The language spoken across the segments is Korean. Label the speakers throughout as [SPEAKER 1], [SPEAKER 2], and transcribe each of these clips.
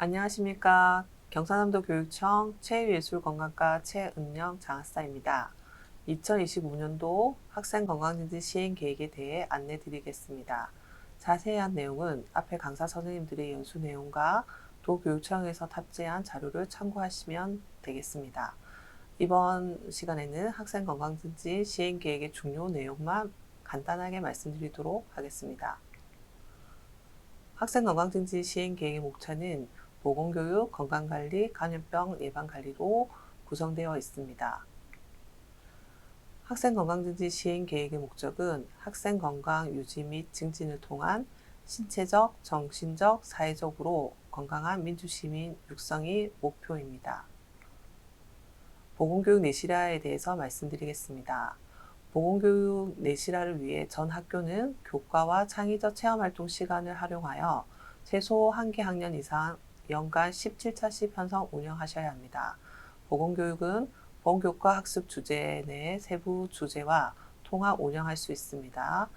[SPEAKER 1] 안녕하십니까. 경상남도 교육청 체육예술건강과 최은영 장학사입니다. 2025년도 학생건강진지 시행 계획에 대해 안내 드리겠습니다. 자세한 내용은 앞에 강사 선생님들의 연수 내용과 도교육청에서 탑재한 자료를 참고하시면 되겠습니다. 이번 시간에는 학생건강진지 시행 계획의 중요 내용만 간단하게 말씀드리도록 하겠습니다. 학생건강증진 시행 계획의 목차는 보건교육, 건강관리, 감염병 예방관리로 구성되어 있습니다. 학생건강증진 시행 계획의 목적은 학생 건강 유지 및 증진을 통한 신체적, 정신적, 사회적으로 건강한 민주시민 육성이 목표입니다. 보건교육 내실화에 대해서 말씀드리겠습니다. 보건교육 내실화를 위해 전 학교는 교과와 창의적 체험활동 시간을 활용하여 최소 한개 학년 이상 연간 17차씩 편성 운영하셔야 합니다. 보건교육은 본교과 학습 주제 내 세부 주제와 통합 운영할 수 있습니다.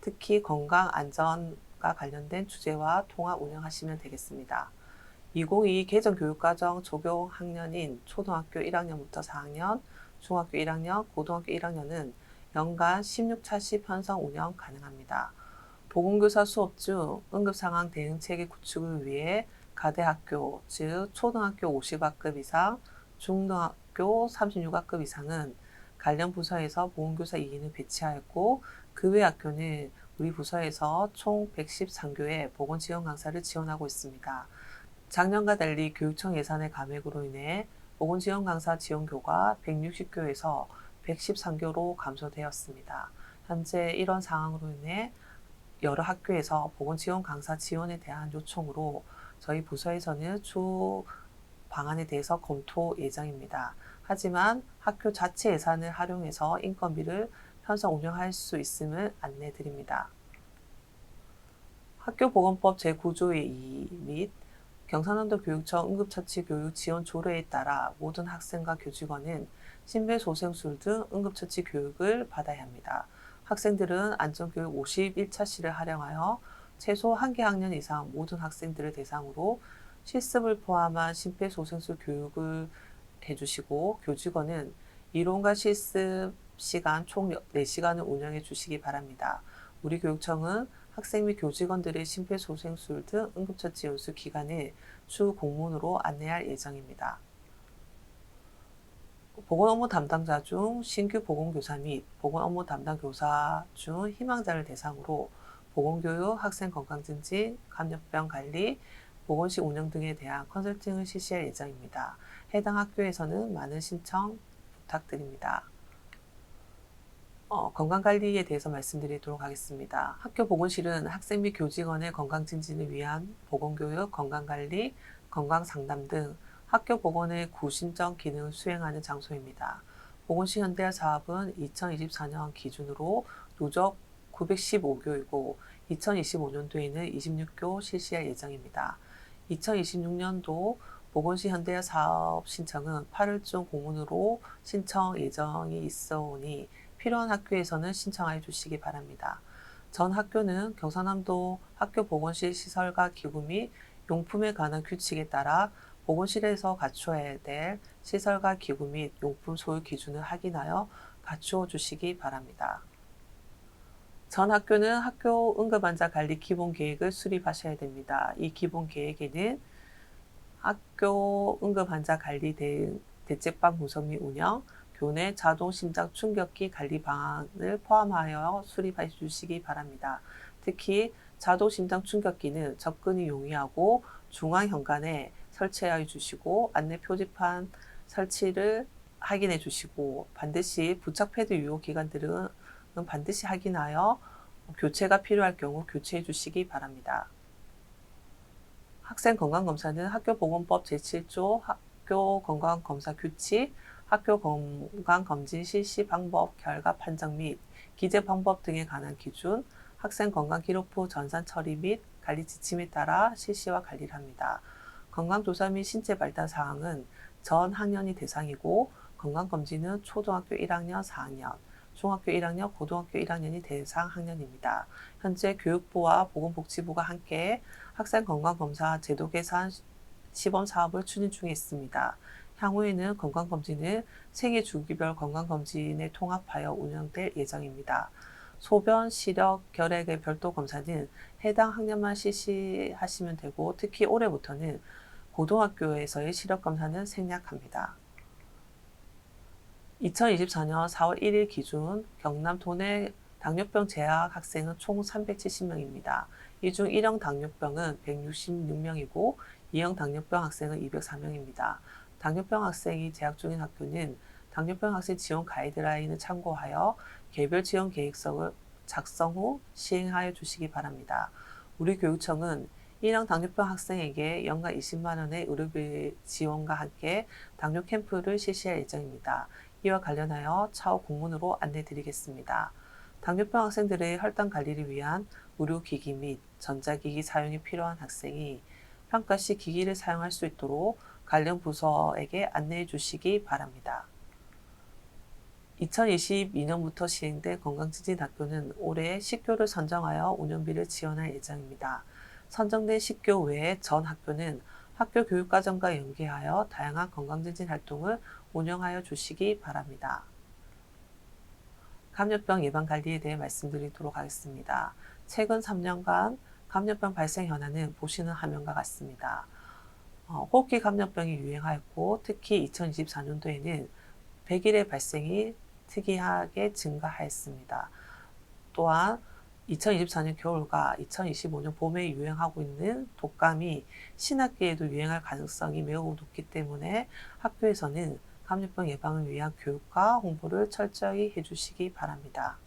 [SPEAKER 1] 특히 건강 안전과 관련된 주제와 통합 운영하시면 되겠습니다. 2022 개정 교육과정 적용 학년인 초등학교 1학년부터 4학년, 중학교 1학년, 고등학교 1학년은 연간 16차씩 편성 운영 가능합니다. 보건교사 수업 중 응급상황 대응체계 구축을 위해 가대학교, 즉 초등학교 50학급 이상, 중등학교 36학급 이상은 관련 부서에서 보건교사 2인을 배치하였고 그 외 학교는 우리 부서에서 총 113교의 보건 지원 강사를 지원하고 있습니다. 작년과 달리 교육청 예산의 감액으로 인해 보건 지원 강사 지원교가 160교에서 113교로 감소되었습니다. 현재 이런 상황으로 인해 여러 학교에서 보건 지원 강사 지원에 대한 요청으로 저희 부서에서는 추 방안에 대해서 검토 예정입니다. 하지만 학교 자체 예산을 활용해서 인건비를 편성 운영할 수 있음을 안내 드립니다. 학교보건법 제9조의 2 및 경상남도 교육청 응급처치 교육 지원 조례에 따라 모든 학생과 교직원은 심폐소생술 등 응급처치 교육을 받아야 합니다. 학생들은 안전교육 51차 시를 활용하여 최소 한 개 학년 이상 모든 학생들을 대상으로 실습을 포함한 심폐소생술 교육을 해주시고 교직원은 이론과 실습 시간 총 4시간을 운영해 주시기 바랍니다. 우리 교육청은 학생 및 교직원들의 심폐소생술 등 응급처치 연수 기간을 주 공문으로 안내할 예정입니다. 보건 업무 담당자 중 신규 보건교사 및 보건 업무 담당 교사 중 희망자를 대상으로 보건교육, 학생 건강증진, 감염병 관리, 보건식 운영 등에 대한 컨설팅을 실시할 예정입니다. 해당 학교에서는 많은 신청 부탁드립니다. 어, 건강관리에 대해서 말씀드리도록 하겠습니다. 학교 보건실은 학생 및 교직원의 건강 증진을 위한 보건교육, 건강관리, 건강상담 등 학교 보건의 구심적 기능을 수행하는 장소입니다. 보건시 현대화 사업은 2024년 기준으로 누적 915교이고 2025년도에는 26교 실시할 예정입니다. 2026년도 보건시 현대화 사업 신청은 8월 중 공문으로 신청 예정이 있어 오니 필요한 학교에서는 신청하여 주시기 바랍니다. 전 학교는 경상남도 학교 보건실 시설과 기구 및 용품에 관한 규칙에 따라 보건실에서 갖춰야 될 시설과 기구 및 용품 소유 기준을 확인하여 갖추어 주시기 바랍니다. 전 학교는 학교 응급환자 관리 기본 계획을 수립하셔야 됩니다. 이 기본 계획에는 학교 응급환자 관리 대, 대책반 분석 및 운영, 교내 자동 심장 충격기 관리 방안을 포함하여 수립해 주시기 바랍니다. 특히 자동 심장 충격기는 접근이 용이하고 중앙 현관에 설치하여 주시고 안내 표지판 설치를 확인해 주시고 반드시 부착 패드 유효 기간들은 반드시 확인하여 교체가 필요할 경우 교체해 주시기 바랍니다. 학생 건강검사는 학교보건법 제7조 학교 건강검사 규칙, 학교 건강검진 실시 방법, 결과 판정 및 기재 방법 등에 관한 기준, 학생 건강 기록부 전산 처리 및 관리 지침에 따라 실시와 관리를 합니다. 건강조사 및 신체 발달 사항은 전 학년이 대상이고 건강검진은 초등학교 1학년, 4학년, 중학교 1학년, 고등학교 1학년이 대상 학년입니다. 현재 교육부와 보건복지부가 함께 학생 건강검사 제도 개선 시범 사업을 추진 중에 있습니다. 향후에는 건강검진을 생애 주기별 건강검진에 통합하여 운영될 예정입니다. 소변, 시력, 결핵의 별도 검사는 해당 학년만 실시하시면 되고 특히 올해부터는 고등학교에서의 시력 검사는 생략합니다. 2024년 4월 1일 기준 경남 도내 당뇨병 재학 학생은 총 370명입니다. 이 중 1형 당뇨병은 166명이고 2형 당뇨병 학생은 204명입니다. 당뇨병 학생이 재학 중인 학교는 당뇨병 학생 지원 가이드라인을 참고하여 개별 지원 계획서를 작성 후 시행하여 주시기 바랍니다. 우리 교육청은 1형 당뇨병 학생에게 연간 20만 원의 의료비 지원과 함께 당뇨 캠프를 실시할 예정입니다. 이와 관련하여 차후 공문으로 안내 드리겠습니다. 당뇨병 학생들의 혈당 관리를 위한 의료기기 및 전자기기 사용이 필요한 학생이 평가 시 기기를 사용할 수 있도록 관련 부서에게 안내해 주시기 바랍니다. 2022년부터 시행된 건강지진학교는 올해 10교를 선정하여 운영비를 지원할 예정입니다. 선정된 10교 외에 전 학교는 학교 교육과정과 연계하여 다양한 건강지진 활동을 운영하여 주시기 바랍니다. 감염병 예방 관리에 대해 말씀드리도록 하겠습니다. 최근 3년간 감염병 발생 현황은 보시는 화면과 같습니다. 어, 호흡기 감염병이 유행하였고 특히 2024년도에는 100일의 발생이 특이하게 증가하였습니다. 또한 2024년 겨울과 2025년 봄에 유행하고 있는 독감이 신학기에도 유행할 가능성이 매우 높기 때문에 학교에서는 감염병 예방을 위한 교육과 홍보를 철저히 해주시기 바랍니다.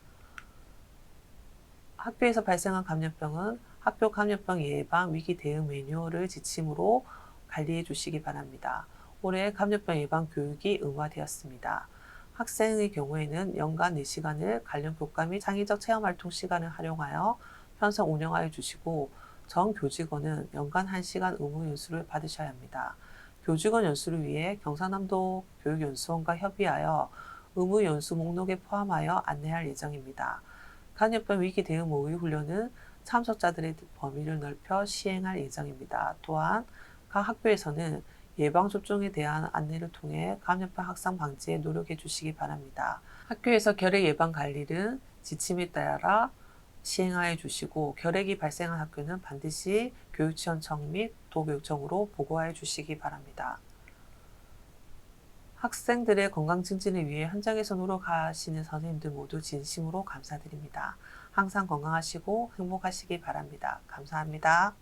[SPEAKER 1] 학교에서 발생한 감염병은 학교 감염병 예방 위기 대응 매뉴얼을 지침으로 관리해 주시기 바랍니다. 올해 감염병 예방 교육이 의무화되었습니다. 학생의 경우에는 연간 4시간을 관련 교과 및 창의적 체험 활동 시간을 활용하여 편성 운영하여 주시고 전 교직원은 연간 1시간 의무 연수를 받으셔야 합니다. 교직원 연수를 위해 경상남도 교육연수원과 협의하여 의무 연수 목록에 포함하여 안내할 예정입니다. 간염병 위기 대응 모의 훈련은 참석자들의 범위를 넓혀 시행할 예정입니다. 또한 각 학교에서는 예방접종에 대한 안내를 통해 감염병 확산 방지에 노력해 주시기 바랍니다. 학교에서 결핵 예방 관리는 지침에 따라 시행하여 주시고 결핵이 발생한 학교는 반드시 교육지원청 및 도교육청으로 보고하여 주시기 바랍니다. 학생들의 건강 증진을 위해 현장에서 노력하시는 선생님들 모두 진심으로 감사드립니다. 항상 건강하시고 행복하시기 바랍니다. 감사합니다.